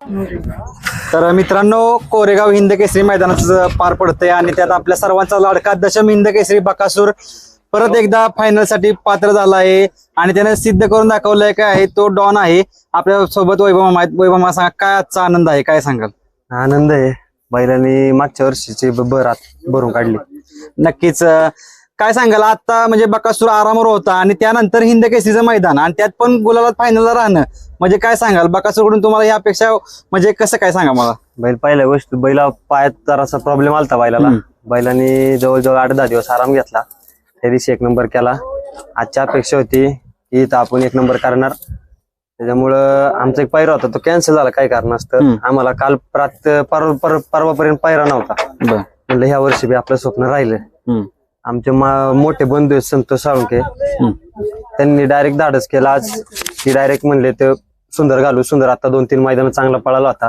तर मित्रांनो कोरेगाव हिंद केसरी मैदानाचं पार पडतंय आणि त्यात आपल्या सर्वांचा लाडका दशम हिंद केसरी बकासूर परत एकदा फायनलसाठी पात्र झाला आहे आणि त्याने सिद्ध करून दाखवलंय काय आहे तो डॉन आहे. आपल्यासोबत वैभव. वैभव सांगा काय आजचा आनंद आहे काय सांगाल? आनंद आहे. बैलांनी मागच्या वर्षीची बरात भरून काढली. नक्कीच काय सांगाल? आता म्हणजे बकासूर आरामावर होता आणि त्यानंतर हिंद केसरीचं मैदान आणि त्यात पण गुलाबात फायनलला राहणं. म्हणजे काय सांगाल? बकासूरकडून तुम्हाला या अपेक्षा म्हणजे कसं काय सांगा मला? बैल पहिल्या गोष्ट बैला पायात जरासा प्रॉब्लेम आलता बैलाला. बैलांनी जवळजवळ आठ दहा दिवस आराम घेतला. त्या दिवशी एक नंबर केला. आजची अपेक्षा होती की इथं आपण एक नंबर करणार. त्याच्यामुळं आमचा एक पायरा होता तो कॅन्सल झाला. काय कारण असतं. आम्हाला काल प्रात पर- पर- परवापर्यंत पायरा नव्हता. म्हणलं ह्या वर्षी बी आपलं स्वप्न राहिलं. आमचे मा- मोठे बंधू आहेत संतोष साळुंके. त्यांनी डायरेक्ट धाडस केला. आज की डायरेक्ट म्हणले ते सुंदर घालू सुंदर. आता दोन तीन मैदान चांगला पळाला होता.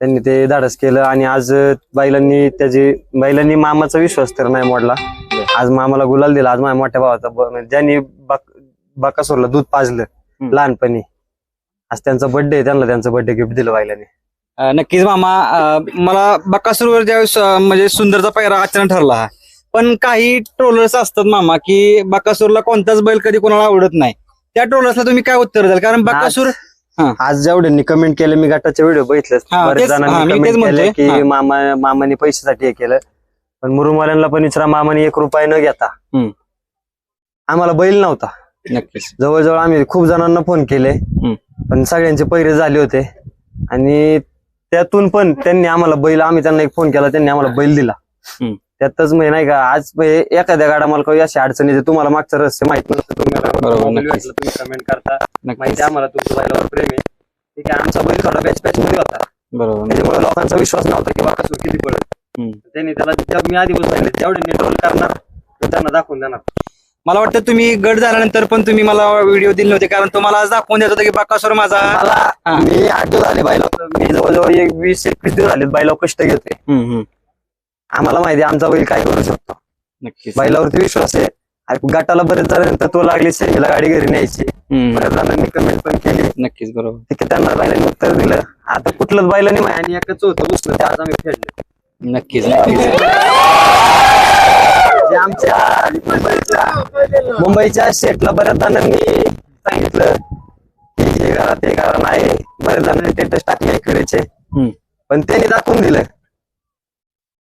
त्यांनी ते धाडस केलं आणि आज बैलांनी त्याची बैलांनी मामाचा विश्वास तर नाही मोडला. आज मामाला गुलाल दिला. आज माझ्या मोठ्या भावाचा ब- म्हणजे ज्यांनी बाक- बाकासोरला दूध पाजलं लहानपणी आज त्यांचा बर्थडे त्यांना त्यांचं बर्थडे गिफ्ट दिलं बैलांनी. अं, नक्कीच मामा अं, मला बकासूरवर ज्यावेळेस अं, म्हणजे सुंदरचा पैरा अचानक ठरला हा. पण काही ट्रोलर्स असतात मामा की बकासूरला कोणताच बैल कधी कोणाला आवडत नाही. त्या ट्रोलर्सला तुम्ही काय उत्तर द्याल? कारण बकासूर आज जेवढ्यांनी कमेंट केलं मी गटाचे व्हिडिओ बघितले हा, तेच- हा, जणांनी मी तेच कमेंट केले म्हणतोय. की हा. मामा मामाने पैशासाठी हे केलं. पण मुरुमवाल्यांना पण विचारा मामाने एक रुपये न घेता हम्म. आम्हाला बैल नव्हता. नक्कीच. जवळजवळ आम्ही खूप जणांना फोन केले. पण सगळ्यांचे पैरे झाले होते. आणि त्यातून पण त्यांनी आम्हाला बैल आम्ही त्यांना एक फोन केला त्यांनी आम्हाला बैल दिला. हम्म. त्यातच म्हणजे नाही का आज म्हणजे एखाद्या गाडा मला काही अशी अडचणी येते तुम्हाला मागचं रहस्य माहीत नसतं तुम्ही कमेंट करता. माहिती आहे आम्हाला बैलावर प्रेम आहे. ठीक आहे आमचा बैल थोडा बॅच बॅच मध्ये होता. बरोबर. त्याच्यामुळे लोकांचा विश्वास नव्हता की बाकासूर किती पडत. त्यांनी त्याला जेव्हा मी आधी बसले तेवढे निट्रोल करणार त्यांना दाखवून देणार. मला वाटतं तुम्ही गट झाल्यानंतर पण तुम्ही मला व्हिडिओ दिले होते कारण तुम्हाला आज दाखवून देत होतं की बकासूर माझा. मला मी आठ दिवस झाले बायला मी जवळजवळ एक वीस एकवीस दिवस झाले बायला कष्ट हम्म. आम्हाला माहिती आहे आमचा बैल काय करू शकतो. नक्कीच. बैलावरती विश्वास आहे. आणि गटाला बरेच झाल्यानंतर तो लागली सेमीला गाडी घरी न्यायची. बऱ्याच जणांनी कमेंट पण केली. नक्कीच बरोबर. ठीक आहे त्यांना बैलांनी उत्तर दिलं. आता कुठलंच बैलांनी माहिती आणि एकच होतं उचलं ते आज आम्ही फेडले नक्कीच नक्कीच. जे आमच्या मुंबईच्या मुंबईच्या शेटला बऱ्याच जणांनी सांगितलं की हे करा ते करा नाही. बऱ्याच जणांनी स्टेटस टाकले इकडेचे. पण त्यांनी दाखवून दिलं.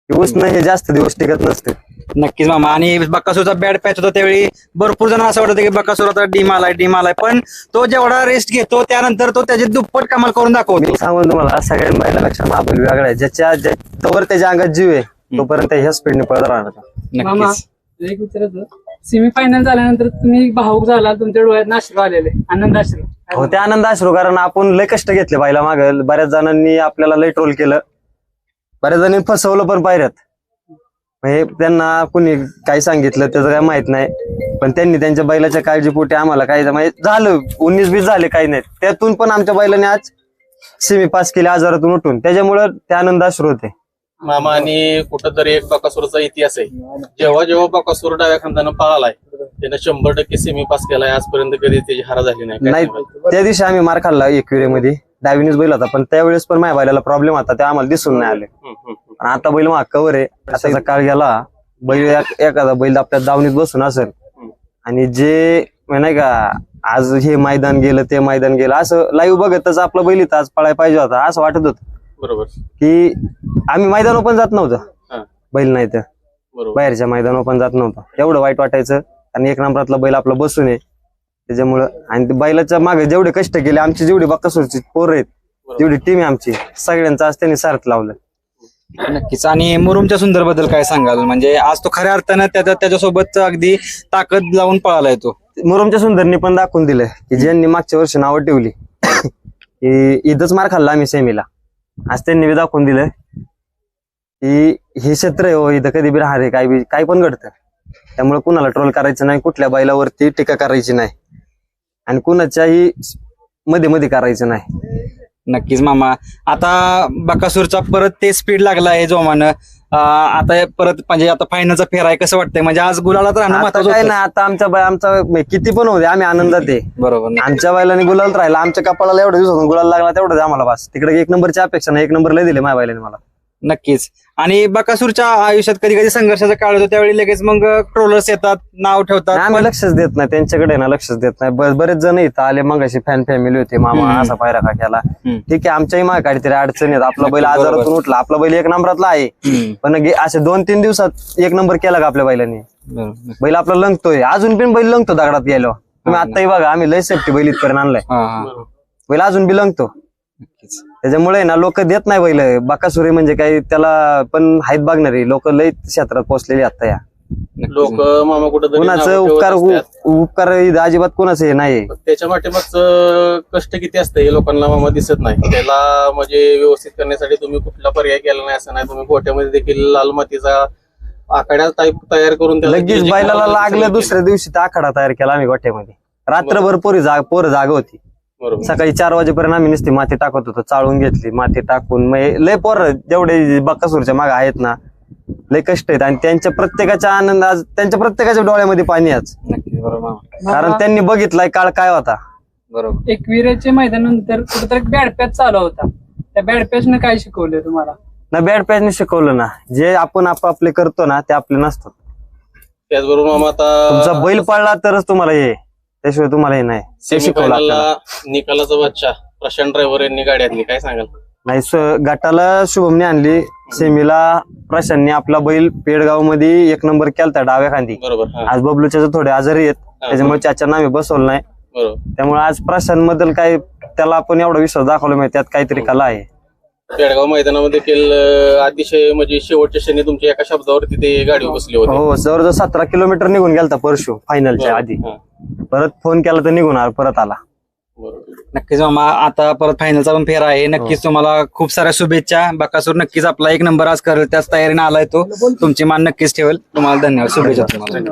उष्ण हे जास्त दिवस टिकत नसते. नक्कीच मामा. आणि बकासूरचा बॅड पॅच होता त्यावेळी. भरपूर जण असं वाटतं की बकासूर आता डीम आलाय डीम आलाय. पण तो जेवढा रेस्ट घेतो त्यानंतर तो त्याची दुप्पट कमाल करून दाखवतो. मी सांगून तुम्हाला सगळ्या महिलापेक्षा महाबल वेगळा आहे. ज्याच्या ज्या- जोवर त्याच्या अंगात जीव आहे तोपर्यंत ह्या स्पीडने पळत राहणार मामा नक्कीच. एक विचारायचं सेमीफायनल झाल्यानंतर तुम्ही भाऊक झाला तुमच्या डोळ्यात अश्रू आलेले आनंद अश्रू हो ते आनंद असलो कारण आपण लय कष्ट घेतले बायला माग. बऱ्याच जणांनी आपल्याला लय ट्रोल केलं. बऱ्याच जणांनी फसवलं पण पायऱ्यात म्हणजे त्यांना कुणी काही सांगितलं त्याचं काय माहीत नाही. पण त्यांनी त्यांच्या बैलाच्या काळजीपोटी आम्हाला काही म्हणजे झालं उन्नीस बीस झाले काही नाही त्यातून पण आमच्या बैलाने आज सेमी पास केले आजारातून उठून. त्याच्यामुळं ते आनंद अश्रू होते. मामा आणि कुठंतरी एक बकासूरचा इतिहास आहे. जेव्हा जेव्हा बकासूर डाव्या खांदानं पळालाय त्यानं शंभर टक्के सेमी पास केलाय. आजपर्यंत कधी त्याची हारा झाली नाही. काय नाही? त्या दिवशी आम्ही मार खाल्ला मध्ये डावीनेच बैल होता पण त्यावेळेस पण माझ्या बैलाला प्रॉब्लेम होता ते आम्हाला दिसून नाही आले. आणि आता बैल मग कवर आहे. असाचा काळ गेला. बैल एखादा बैल आपल्या दावणीत बसून असेल. आणि जे म्हणजे नाही का आज हे मैदान गेलं ते मैदान गेलं असं लाईव्ह बघतच आपला बैल इथं आज पळायला पाहिजे होता असं वाटत होतं. बरोबर. की आम्ही मैदानावर पण जात नव्हतं. बैल नाही तर. बरोबर. बाहेरच्या मैदानावर पण जात नव्हतं. एवढं वाईट वाटायचं. आणि एक नंबरातला बैल आपला बसून आहे. त्याच्यामुळं आणि बैलाच्या मागे जेवढे कष्ट केले आमची जेवढी बक्कासूरची पोरं आहेत जेवढी टीम आहे आमची सगळ्यांचं आज त्यांनी सार्थ लावलं. नक्कीच. आणि मुरुमच्या सुंदरबद्दल काय सांगाल? म्हणजे आज तो खऱ्या अर्थानं त्याच्या त्याच्यासोबत अगदी ताकद लावून पळालाय तो. मुरुमच्या सुंदरनी पण दाखवून दिलं की ज्यांनी मागच्या वर्षी नावं ठेवली की इथंच मार खाल्ला आम्ही सेमीला. आज त्यांनी बी दाखवून दिलं की हे क्षेत्र आहे हो इथं कधी बी राहणार काय बी काय पण घडतं. त्यामुळे कुणाला ट्रोल करायचं नाही कुठल्या बैलावरती टीका करायची नाही. आणि कुणाच्याही मध्ये मध्ये करायचं नाही. नक्कीच मामा. आता बकासूरचा परत ते स्पीड लागला आहे जोमानं. अं, आता हे परत म्हणजे आता फायनलचा फेर आहे कसं वाटतंय? म्हणजे आज गुलाला तर राहणं आता महत्वाचं काय होतं. नाही आता आमच्या बाय आमचा म्हणजे किती पण होते आम्ही आनंदात आहे. बरोबर. आमच्या बैलाने गुलाल राहिला आमच्या कपाळाला एवढ्या दिवसातून गुलाल लागला तेवढं आम्हाला बस. तिकडे एक नंबरची अपेक्षा नाही एक नंबर लय दिले माझ्या बैलाने मला. नक्कीच आणि बकासूरच्या आयुष्यात कधी कधी संघर्षाचा काळ होतो त्यावेळी लगेच मग ट्रोलर्स येतात नाव ठेवतात आम्ही लक्षच देत नाही त्यांच्याकडे ना लक्षच देत नाही ब- बरेच जण इथं आले मग अशी फॅन फॅमिली होती मामा हम्म. असा पायरा का केला हम्म. ठीक आहे आमच्याही मागे काहीतरी अडचणी आहेत आपला बैल बरोबर. आजारातून उठला आपला बैल एक नंबरातला आहे हम्म. पण गे- असे दोन तीन दिवसात एक नंबर केला का आपल्या बैलांनी बरोबर. बैल आपला लंगतोय अजून पण बैल लंगतो दगडात गेलो तुम्ही आताही बघा आम्ही लय सेफ्टी बैल इथपर्यंत आणलाय हा, हा. बैल अजून बी लंगतो नक्कीच. त्याच्यामुळे ना लोक देत नाही बैल. बाकासुरी म्हणजे काही त्याला पण आहेत बघणारी. लोक लय क्षेत्रात पोहोचलेली आता या. लोक मामा कुठं कुणाचं उपकार उपकार इथं अजिबात कोणाचं हे नाही. त्याच्या पाठीमागचं कष्ट किती असतं हे लोकांना मामा दिसत नाही. त्याला म्हणजे व्यवस्थित करण्यासाठी तुम्ही कुठला पर्याय केला नाही असं नाही. तुम्ही गोट्यामध्ये देखील लाल मातीचा आखाड्या टाईप तयार करून लगेच बैलाला सगळं दुसऱ्या दिवशी आखाडा तयार केला आम्ही गोठ्यामध्ये. रात्रभर पोरी जाग पोरं जाग होती. सकाळी चार वाजेपर्यंत आम्ही नुसती माती टाकत होतो चाळून घेतली माती टाकून. मग लय पोर जेवढे बक्कासूरच्या मागे आहेत ना लय कष्ट आहेत. आणि त्यांच्या प्रत्येकाच्या आनंद आज त्यांच्या प्रत्येकाच्या डोळ्यामध्ये पाणी आज. नक्कीच बरोबर मामा. कारण त्यांनी बघितलाय काळ काय होता. बरोबर. एकविराच्या मैदानानंतर कुठेतरी बॅड पॅच चालू होता. त्या बॅड पॅचनं काय शिकवलं तुम्हाला? ना बॅड पॅचने शिकवलं ना. जे आपण आपापले करतो ना ते आपले नसतात. त्याचबरोबर मामा तुमचा आता बैल पडला तरच तुम्हाला हे त्याशिवाय तुम्हाला हे नाही. ते शिकवलं आपल्याला. सेमीफायनलला निकालाचा बच्चा प्रशांत ड्रायव्हर यांनी गाडी आणली काय सांगाल? नाही स- गटाला शुभमने आणली. सेमीला प्रशांतने आपला बैल पेडगावमध्ये एक नंबर केलता डाव्या खांदी बरोबर हा. आज बबलूच्या थोडे आजारी आहेत. त्याच्यामुळे चाचा आम्ही बसवलं नाही. बरोबर. त्यामुळे आज प्रशांत बद्दल काय त्याला आपण एवढा विश्वास दाखवला माहिती त्यात काहीतरी कला आहे. पेडगाव मैदानामध्ये देखील अं, अतिशय म्हणजे शेवटच्या क्षणी तुमच्या एका शब्दावरती ते गाडी बसली होती. हो जवळजवळ सतरा किलोमीटर निघून गेलता परशु फायनलच्या आधी. हा, परत फोन केला तर निघून आला परत आला. नक्कीच मामा आता परत फायनलचा पण फेर आहे. नक्कीच तुम्हाला खूप साऱ्या शुभेच्छा. बकासूर नक्कीच आपला एक नंबर आज करेल त्याच तयारीने आलाय तो. तुमची मान नक्कीच ठेवेल. तुम्हाला धन्यवाद. शुभेच्छा तुम्हाला.